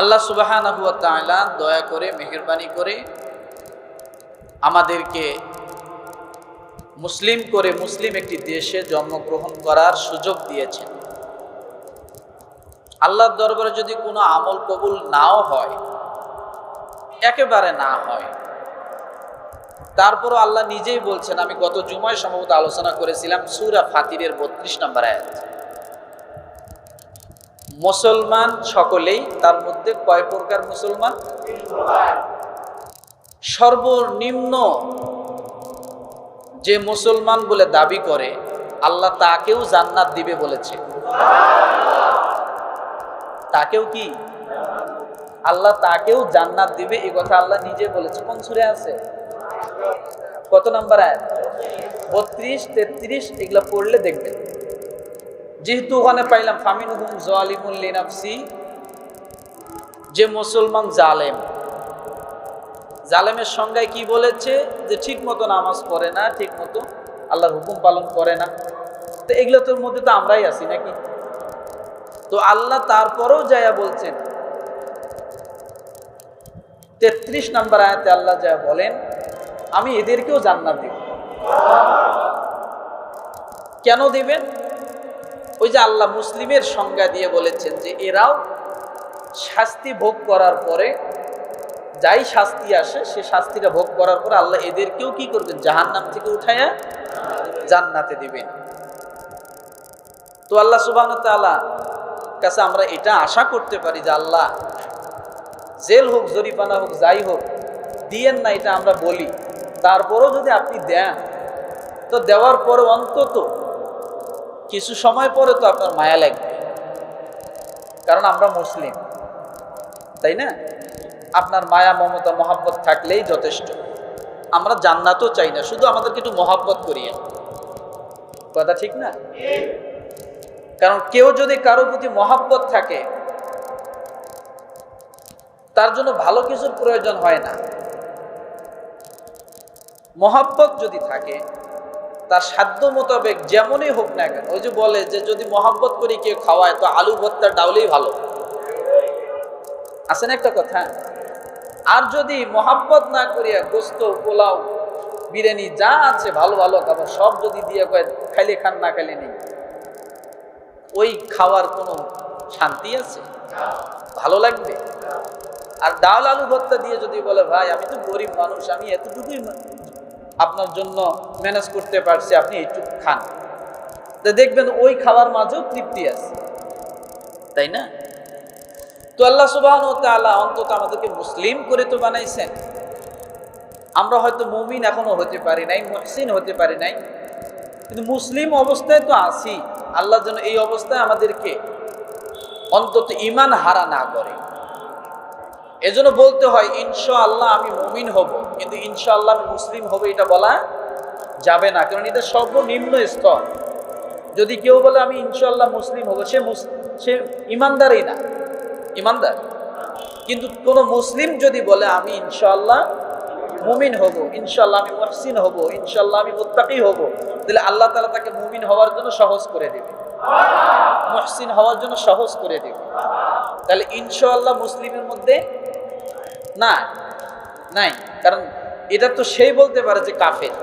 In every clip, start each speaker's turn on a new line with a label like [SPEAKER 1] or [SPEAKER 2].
[SPEAKER 1] আল্লাহ সুবাহান দয়া করে, মেহরবানি করে আমাদেরকে মুসলিম করে মুসলিম একটি দেশে জন্মগ্রহণ করার সুযোগ দিয়েছেন। আল্লাহর দরবারে যদি কোনো আমল কবুল নাও হয়, একেবারে না হয়, তারপরও আল্লাহ নিজেই বলছেন, আমি গত জুমায় সম্ভবত আলোচনা করেছিলাম, সুরা ফাতিরের বত্রিশ নম্বর আয়াত। মুসলমান সকলেই তার মধ্যে কয় প্রকার মুসলমান? সর্বনিম্ন যে মুসলমান বলে দাবি করে, আল্লাহ তাকেও জান্নাত দিবে বলেছে। তাকেও কি? আল্লাহ তাকেও জান্নাত দিবে এই কথা আল্লাহ নিজে বলেছে। কোন সুরে আছে? কত নাম্বার আয়াত? বত্রিশ, তেত্রিশ, এগুলো পড়লে দেখবেন। যেহেতু ওখানে পাইলাম ফামিন হুম জালিমুল লিনাফসি, যে মুসলমান জালেম। জালেমের সংজ্ঞায় কি বলেছে? যে ঠিক মতো নামাজ পড়ে না ঠিক মতো আল্লাহর হুকুম পালন করে না। তো এগুলো তোর মধ্যে তো আমরাই আছি নাকি? তো আল্লাহ তারপরেও যায়া বলছেন, তেত্রিশ নাম্বার আয়াতে আল্লাহ যা বলেন, আমি এদেরকেও জান্নাত দিব। কেন দিবেন? ওই যে আল্লাহ মুসলিমের সংজ্ঞা দিয়ে বলেছেন যে এরাও শাস্তি ভোগ করার পরে যাই শাস্তি আসে, সে শাস্তিটা ভোগ করার পরে আল্লাহ এদেরকেও কি করবেন? জাহান নাম থেকে উঠাইয়া জান্নাতে দিবেন। তো আল্লাহ সুবাহ কাছে আমরা এটা আশা করতে পারি যে আল্লাহ জেল হোক জরিপানা হোক, যাই হোক, দিয়েন না এটা আমরা বলি। তারপরও যদি আপনি দেন, তো দেওয়ার পরে অন্তত কিছু সময় পরে তো আপনার মায়া লাগবে। কারণ আমরা মুসলিম, তাই না? আপনার মায়া, মমতা, মহাব্বত থাকলেই যথেষ্ট। আমরা জান্নাতও চাই না, শুধু আমাদেরকে একটু মহাব্বত করিয়ে কথা ঠিক না? কারণ কেউ যদি কারও প্রতি মহাব্বত থাকে, তার জন্য ভালো কিছুর প্রয়োজন হয় না। মহাব্বত যদি থাকে তার সাধ্য মোতাবেক যেমনই হোক না কেন, ওই যে বলে যে যদি মহাব্বত করে কেউ খাওয়ায়, তো আলু ভর্তার ডাউলেই ভালো। আছে না একটা কথা? আর যদি মহাব্বত না করিয়া গোস্ত, পোলাও, বিরিয়ানি যা আছে ভালো ভালো খাবার, সব যদি দিয়ে কয়, খাইলে খান, না খাইলে নেই। ওই খাওয়ার কোনো শান্তি আছে? ভালো লাগবে? আর ডাল আলু ভর্তা দিয়ে যদি বলে, ভাই, আমি তো গরিব মানুষ, আমি এতটুকুই আপনার জন্য ম্যানেজ করতে পারছি, আপনি এইটুকু খান। দেখবেন ওই খাওয়ার মাঝেও তৃপ্তি আছে। তাই না? তো আল্লাহ সুবাহ অন্তত আমাদেরকে মুসলিম করে তো বানাইছেন। আমরা হয়তো মুমিন এখনও হতে পারি নাই, মহসিন হতে পারি নাই। কিন্তু মুসলিম অবস্থায় তো আছি। আল্লাহ যেন এই অবস্থায় আমাদেরকে অন্তত ইমান হারা না করে। এজন্য বলতে হয় ইনশা আল্লাহ আমি মুমিন হব। কিন্তু ইনশা আল্লাহ আমি মুসলিম হব এটা বলা যাবে না। কারণ এটা সর্বনিম্ন স্তর। যদি কেউ বলে, আমি ইনশাল্লাহ মুসলিম হব, সে সে ইমানদারই না। ইমানদার। কিন্তু কোনো মুসলিম যদি বলে, আমি ইনশাল্লাহ মুমিন হব ইনশাল্লাহ আমি মহসিন হব ইনশাল্লাহ আমি মোত্তাকি হব, তাহলে আল্লাহ তালা তাকে মুমিন হওয়ার জন্য সহজ করে দেবে। মহসিন হওয়ার জন্য সহজ করে দেবে। তাহলে ইনশাল্লাহ মুসলিমের মধ্যে না নাই। কারণ এটা তো সেই বলতে পারে যে কাফের,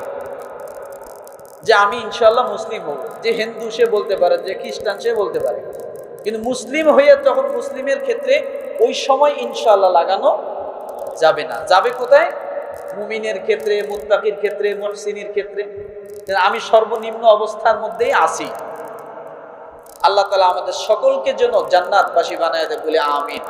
[SPEAKER 1] যে আমি ইনশাল্লাহ মুসলিম হব। যে হিন্দু সে বলতে পারে, যে খ্রিস্টান সে বলতে পারে। কিন্তু মুসলিম হয়ে তখন মুসলিমের ক্ষেত্রে ওই সময় ইনশাল্লাহ লাগানো যাবে না। যাবে কোথায়? মুমিনের ক্ষেত্রে, মুত্তাকির ক্ষেত্রে, মহসিনের ক্ষেত্রে। আমি সর্বনিম্ন অবস্থার মধ্যেই আছি। আল্লাহ তালা আমাদের সকলকে জন্য জান্নাতবাসী বানায় দেয়। বলে আমিন।